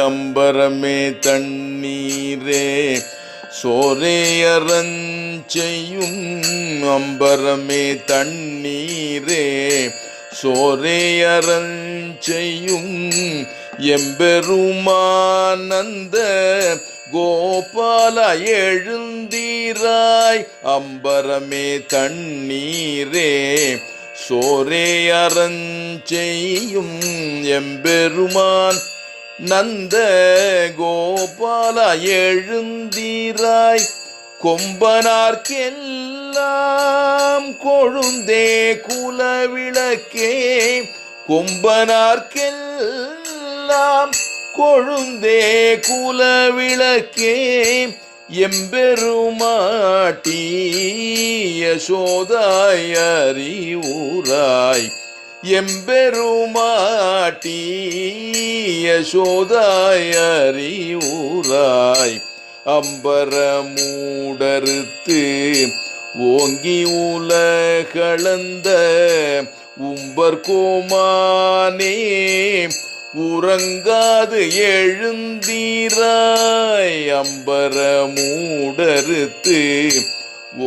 அம்பரமே தண்ணீரே சோரேயரஞ்செய்யும் அம்பரமே தண்ணீரே சோரேயரஞ்செய்யும் எம்பெருமானந்த கோபால எழுந்தீராய் அம்பரமே தண்ணீரே சோரே அறஞ்செய்யும் எம்பெருமான். நந்த கோபால எழுந்தீராய் கொம்பனார்க்கெல்லாம் கொழுந்தே குலவிளக்கே கொம்பனார்க்கெல்லாம் கொழுந்தே குலவிளக்கே எம்பெருமாட்டி யசோதாய் அறிவுராய். எம்பெருமாட்டி யசோதாய் அறிவுராய். அம்பரமூடறுத்து ஓங்கி உலகளந்த உம்பர் கோமானே. உறங்காது எழுந்தீராய் அம்பர மூடறுத்து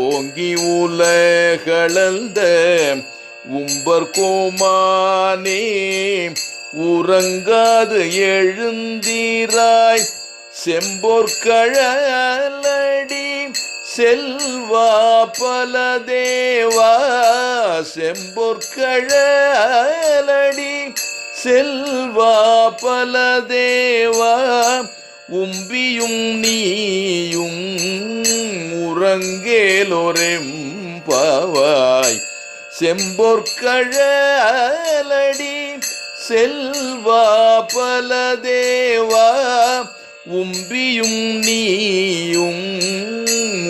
ஓங்கி உலகளந்த உம்பர் கோமானே உறங்காது எழுந்தீராய் செம்பொற்கழலடி செல்வா பல தேவா செம்பொற்கழலடி செல்வா பல தேவா உம்பியும் நீயும் உறங்கேலொரெம் பாவாய் செம்பொற்கழலடி செல்வா பல தேவா உம்பியும் நீயும்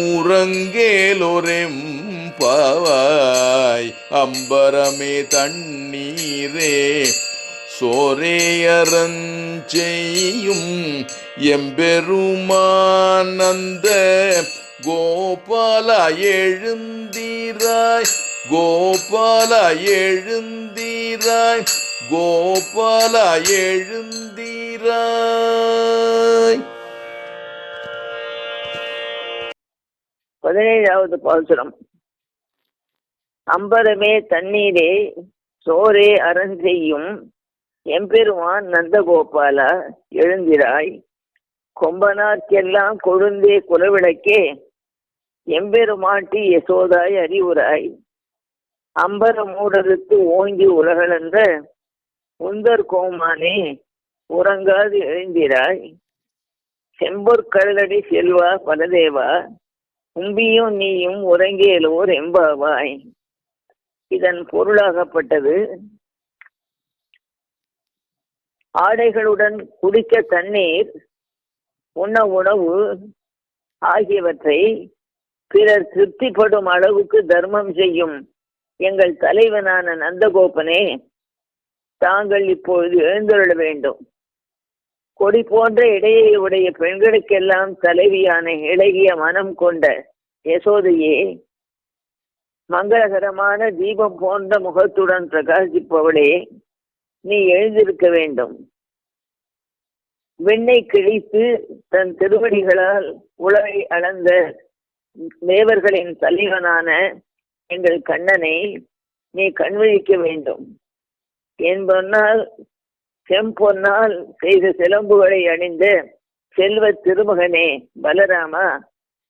உறங்கேலொரெம் பாவாய் அம்பரமே தண்ணீரே சோரேயரஞ்செய்யும் எம்பெருமானந்த கோபால எழுந்தீராய் கோபால எழுந்தீராய் கோபால எழுந்தீராய். பதினேழாவது பாசுரம். அம்பரமே தண்ணீரே சோரே அறஞ்செய்யும் எம்பெருமான் நந்தகோபாலா எழுந்திராய். கொம்பனார்க்கெல்லாம் கொழுந்தே குலவிளக்கே. எம்பெருமாட்டி யசோதாய் அறிவுராய். அம்பர மூடருக்கு ஓங்கி உலகளந்த உந்தர் கோமானே உறங்காது எழுந்திராய். செம்பொற்கடலடி செல்வா பலதேவா உம்பியும் நீயும் உறங்கேலோர் எம்பாவாய். இதன் பொருளாகப்பட்டது ஆடைகளுடன் குடிக்க தண்ணீர் உண்ண உணவு ஆகியவற்றை பிறர் திருப்திப்படும் அளவுக்கு தர்மம் செய்யும். எங்கள் தலைவனான நந்தகோபனே தாங்கள் இப்பொழுது எழுந்தருள வேண்டும். கொடி போன்ற இடையை உடைய பெண்களுக்கெல்லாம் தலைவியான இளகிய மனம் கொண்ட யசோதையே மங்களகரமான தீபம் போன்ற முகத்துடன் பிரகாசிப்பவளே நீ எழுந்திருக்க வேண்டும். வெண்ணை கிழித்து தன் திருவடிகளால் உலகை அளந்த தேவர்களின் தலைவனான எங்கள் கண்ணனை நீ கண்விழிக்க வேண்டும். என்பொன்னால் செம்பொன்னால் செய்த சிலம்புகளை அணிந்த செல்வ திருமகனே பலராமா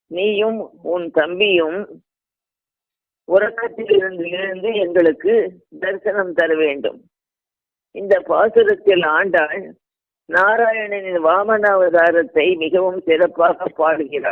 நீயும் உன் தம்பியும் உறக்கத்தில் இருந்து எழுந்து எங்களுக்கு தரிசனம் தர வேண்டும். இந்த பாசுரத்தில் ஆண்டாள் நாராயணனின் வாமனாவதாரத்தை மிகவும் சிறப்பாக பாடுகிறாள்.